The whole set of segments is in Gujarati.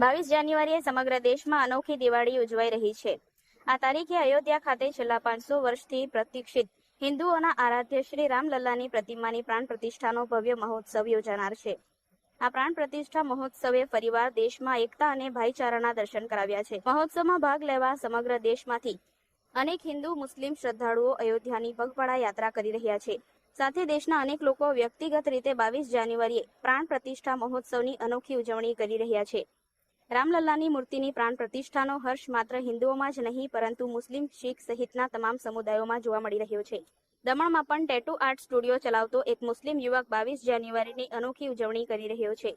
બાવીસ જાન્યુઆરીએ સમગ્ર દેશમાં અનોખી દિવાળી ઉજવાઈ રહી છે. આ તારીખે અયોધ્યા ખાતે છેલ્લા પાંચસો વર્ષથી પ્રતીક્ષિત હિન્દુઓના આરાધ્ય શ્રી રામલલ્લાની પ્રતિમાની પ્રાણ પ્રતિષ્ઠાનો ભવ્ય મહોત્સવ યોજાનાર છે. આ પ્રાણ પ્રતિષ્ઠા મહોત્સવે ફરીવાર દેશમાં એકતા અને ભાઈચારાના દર્શન કરાવ્યા છે. મહોત્સવમાં ભાગ લેવા સમગ્ર દેશમાંથી અનેક હિન્દુ, મુસ્લિમ શ્રદ્ધાળુઓ અયોધ્યાની પગપાળા યાત્રા કરી રહ્યા છે. સાથે દેશના અનેક લોકો વ્યક્તિગત રીતે બાવીસ જાન્યુઆરીએ પ્રાણ પ્રતિષ્ઠા મહોત્સવની અનોખી ઉજવણી કરી રહ્યા છે. રામલલ્લાની મૂર્તિની પ્રાણ પ્રતિષ્ઠાનો હર્ષ માત્ર હિન્દુઓમાં જ નહીં, પરંતુ મુસ્લિમ, શીખ સહિતના તમામ સમુદાયોમાં જોવા મળી રહ્યો છે. દમણમાં પણ ટેટુ આર્ટ સ્ટુડિયો ચલાવતો એક મુસ્લિમ યુવક બાવીસ જાન્યુઆરીની અનોખી ઉજવણી કરી રહ્યો છે.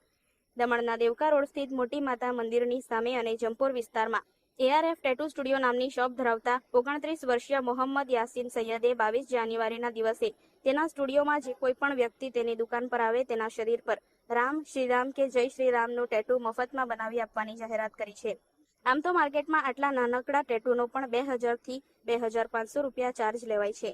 દમણના દેવકા રોડ સ્થિત મોટી માતા મંદિરની સામે અને જંપોર વિસ્તારમાં એઆરએફ ટેટુ સ્ટુડિયો નામની શોપ ધરાવતા ઓગણત્રીસ વર્ષીય મોહમ્મદ યાસીન સૈયદે બાવીસ જાન્યુઆરીના દિવસે તેના સ્ટુડિયોમાં જે કોઈ પણ વ્યક્તિ તેની દુકાન પર આવે તેના શરીર પર રામ શ્રીરામ કે જય શ્રીરામનું ટેટુ મફતમાં બનાવી આપવાની જાહેરાત કરી છે. આમ તો માર્કેટમાં આટલા નાનકડા ટેટુનો પણ બે હજારથી બે હજાર પાંચસો રૂપિયા ચાર્જ લેવાય છે.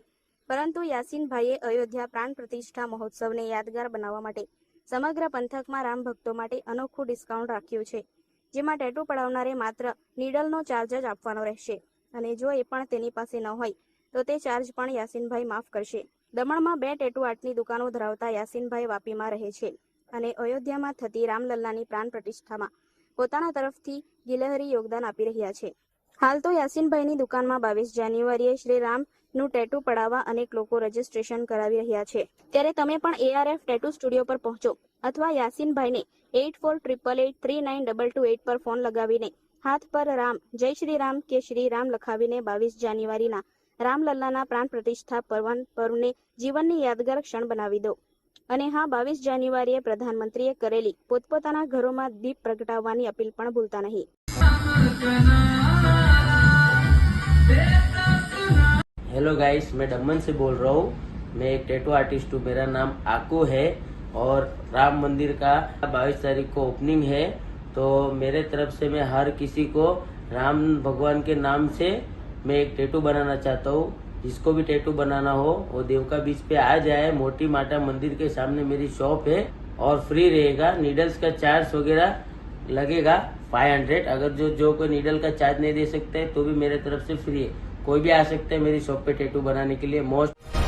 પરંતુ યાસીનભાઈએ અયોધ્યા પ્રાણ પ્રતિષ્ઠા મહોત્સવને યાદગાર બનાવવા માટે સમગ્ર પંથકમાં રામ ભક્તો માટે અનોખું ડિસ્કાઉન્ટ રાખ્યું છે, જેમાં ટેટુ પડાવનારે માત્ર નીડલનો ચાર્જ જ આપવાનો રહેશે અને જો એ પણ તેની પાસે ન હોય, તો તે ચાર્જ પણ યાસીનભાઈ માફ કરશે. દમણમાં બે ટેટુ આર્ટની દુકાનો ધરાવતા યાસીનભાઈ વાપીમાં રહે છે. અને અયોધ્યામાં થતી રામલલ્લાની પ્રાણ પ્રતિષ્ઠામાં પોતાના તરફથી ગિલહરી યોગદાન આપી રહ્યા છે. હાલ તો યાસીનભાઈની દુકાનમાં બાવીસ જાન્યુઆરીએ શ્રી રામનું ટેટુ પડાવવા અનેક લોકો રજીસ્ટ્રેશન કરાવી રહ્યા છે. ત્યારે તમે પણ એઆરએફ ટેટુ સ્ટુડિયો પર પહોંચો અથવા યાસીનભાઈને eight four triple eight three nine double two eight પર ફોન લગાવીને હાથ પર રામ, જય શ્રી રામ કે શ્રી રામ લખાવીને બાવીસ જાન્યુઆરીના રામલલ્લાના પ્રાણ પ્રતિષ્ઠા પર્વન જીવનની યાદગાર ક્ષણ બનાવી દો. અને હા બાવીસ જાન્યુઆરીએ પ્રધાનમંત્રીએ કરેલી પોતપોતાના ઘરોમાં દીપ પ્રગટાવવાની અપીલ પણ ભૂલતા નહીં हेलो गाइस मैं दमन से बोल रहा हूँ मैं एक टैटू आर्टिस्ट हूँ मेरा नाम आको है और राम मंदिर का 22 तारीख को ओपनिंग है तो मेरे तरफ से मैं हर किसी को राम भगवान के नाम से मैं एक टैटू बनाना चाहता हूँ जिसको भी टैटू बनाना हो, वो देवका बीच पे आ जाए, मोटी माटा मंदिर के सामने मेरी शॉप है और फ्री रहेगा। नीडल्स का चार्ज वगैरह लगेगा 500 अगर जो जो कोई नीडल का चार्ज नहीं दे सकते तो भी मेरे तरफ़ से फ्री है। कोई भी आ सकता है मेरी शॉप पे टैटू बनाने के लिए। मोस्ट